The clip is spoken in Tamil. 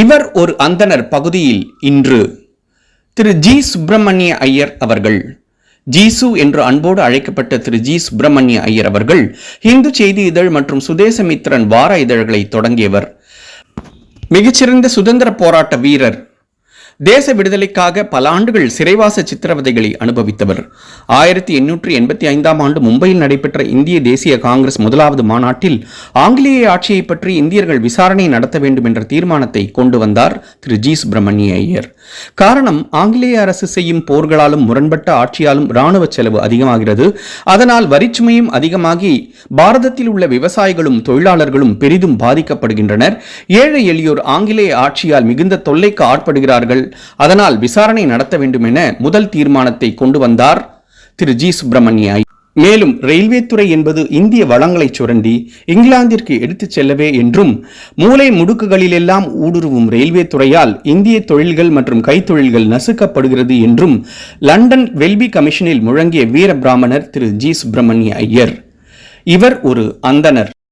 இவர் ஒரு அந்தணர் பகுதியில் இன்று. திரு ஜி சுப்பிரமணிய ஐயர் அவர்கள். ஜீசு என்று அன்போடு அழைக்கப்பட்ட திரு ஜி சுப்பிரமணிய ஐயர் அவர்கள் இந்து செய்தி இதழ் மற்றும் சுதேசமித்திரன் வார இதழ்களை தொடங்கியவர். மிகச்சிறந்த சுதந்திர போராட்ட வீரர் தேச விடுதலைக்காக பல ஆண்டுகள் சிறைவாச சித்திரவதைகளை அனுபவித்தவர். ஆயிரத்தி எண்ணூற்றி எண்பத்தி ஐந்தாம் ஆண்டு மும்பையில் நடைபெற்ற இந்திய தேசிய காங்கிரஸ் முதலாவது மாநாட்டில் ஆங்கிலேய ஆட்சியை பற்றி இந்தியர்கள் விசாரணை நடத்த வேண்டும் என்ற தீர்மானத்தை கொண்டு வந்தார் திரு ஜி சுப்பிரமணிய ஐயர். காரணம் ஆங்கிலேய அரசு செய்யும் போர்களாலும் முரண்பட்ட ஆட்சியாலும் இராணுவ செலவு அதிகமாகிறது. அதனால் வரிச்சுமையும் அதிகமாகி பாரதத்தில் உள்ள விவசாயிகளும் தொழிலாளர்களும் பெரிதும் பாதிக்கப்படுகின்றனர். ஏழை எளியோர் ஆங்கிலேய ஆட்சியால் மிகுந்த தொல்லைக்கு ஆட்படுகிறார்கள் அதனால் விசாரணை நடத்த வேண்டும் என முதல் தீர்மானத்தை கொண்டு வந்தார் திரு ஜி சுப்பிரமணிய மேலும் ரயில்வே துறை என்பது இந்திய வளங்களை சுரண்டி இங்கிலாந்திற்கு எடுத்துச் செல்லவே என்றும் மூளை முடுக்குகளிலெல்லாம் ஊடுருவும் ரயில்வே துறையால் இந்திய தொழில்கள் மற்றும் கைத்தொழில்கள் நசுக்கப்படுகிறது என்றும் லண்டன் வெல்பி கமிஷனில் முழங்கிய வீர பிராமணர் திரு ஜி சுப்பிரமணிய ஐயர். இவர் ஒரு அந்தனர்.